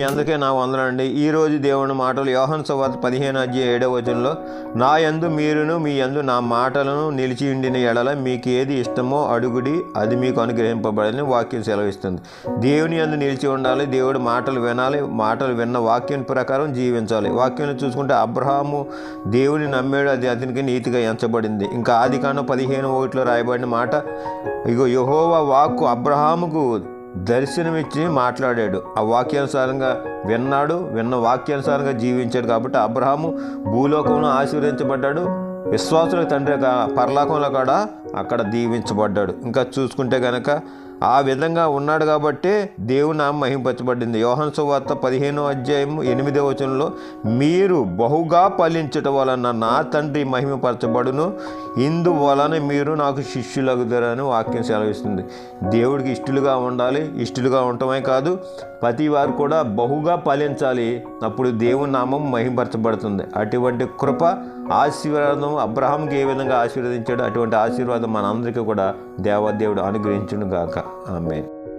మీ అందుకే నా వందనండి ఈరోజు దేవుని మాటలు యోహన్ సువార్త పదిహేను అధ్యాయ ఏడవ వచనంలో నా యందు మీరును మీ యందు నా మాటలను నిలిచి ఉండిన ఎడల మీకు ఏది ఇష్టమో అడుగుడి అది మీకు అనుగ్రహింపబడని వాక్యం సెలవిస్తుంది. దేవుని యందు నిలిచి ఉండాలి దేవుడి మాటలు వినాలి మాటలు విన్న వాక్యం ప్రకారం జీవించాలి. వాక్యం చూసుకుంటే అబ్రహాము దేవుని నమ్మాడు అది అతనికి నీతిగా ఎంచబడింది. ఇంకా ఆది కాను పదిహేను ఒకటిలో రాయబడిన మాట ఇగో యహోవా వాక్కు అబ్రహాముకు దర్శనమిచ్చి మాట్లాడాడు. ఆ వాక్యానుసారంగా విన్నాడు విన్న వాక్యానుసారంగా జీవించాడు కాబట్టి అబ్రహాము భూలోకంలో ఆశీర్వదించబడ్డాడు. విశ్వాసుల తండ్రి పరలోకంలో కూడా అక్కడ దీవించబడ్డాడు. ఇంకా చూసుకుంటే కనుక ఆ విధంగా ఉన్నాడు కాబట్టే దేవుని నామం మహింపరచబడింది. యోహన్ సువార్త పదిహేనో అధ్యాయం ఎనిమిదో వచనంలో మీరు బహుగా ఫలించట వలన నా తండ్రి మహిమపరచబడును. ఇందువలన మీరు నాకు శిష్యులగుదరని వాక్యం సెలవిస్తుంది. దేవుడికి ఇష్టలుగా ఉండాలి ఇష్టలుగా ఉండటమే కాదు ప్రతి వారు కూడా బహుగా ఫలించాలి అప్పుడు దేవుని నామం మహింపరచబడుతుంది. అటువంటి కృప ఆశీర్వాదం అబ్రహాంకి ఏ విధంగా ఆశీర్వదించాడో అటువంటి ఆశీర్వాదం మనందరికీ కూడా దేవాదేవుడు అనుగ్రహించును గాక. Amén.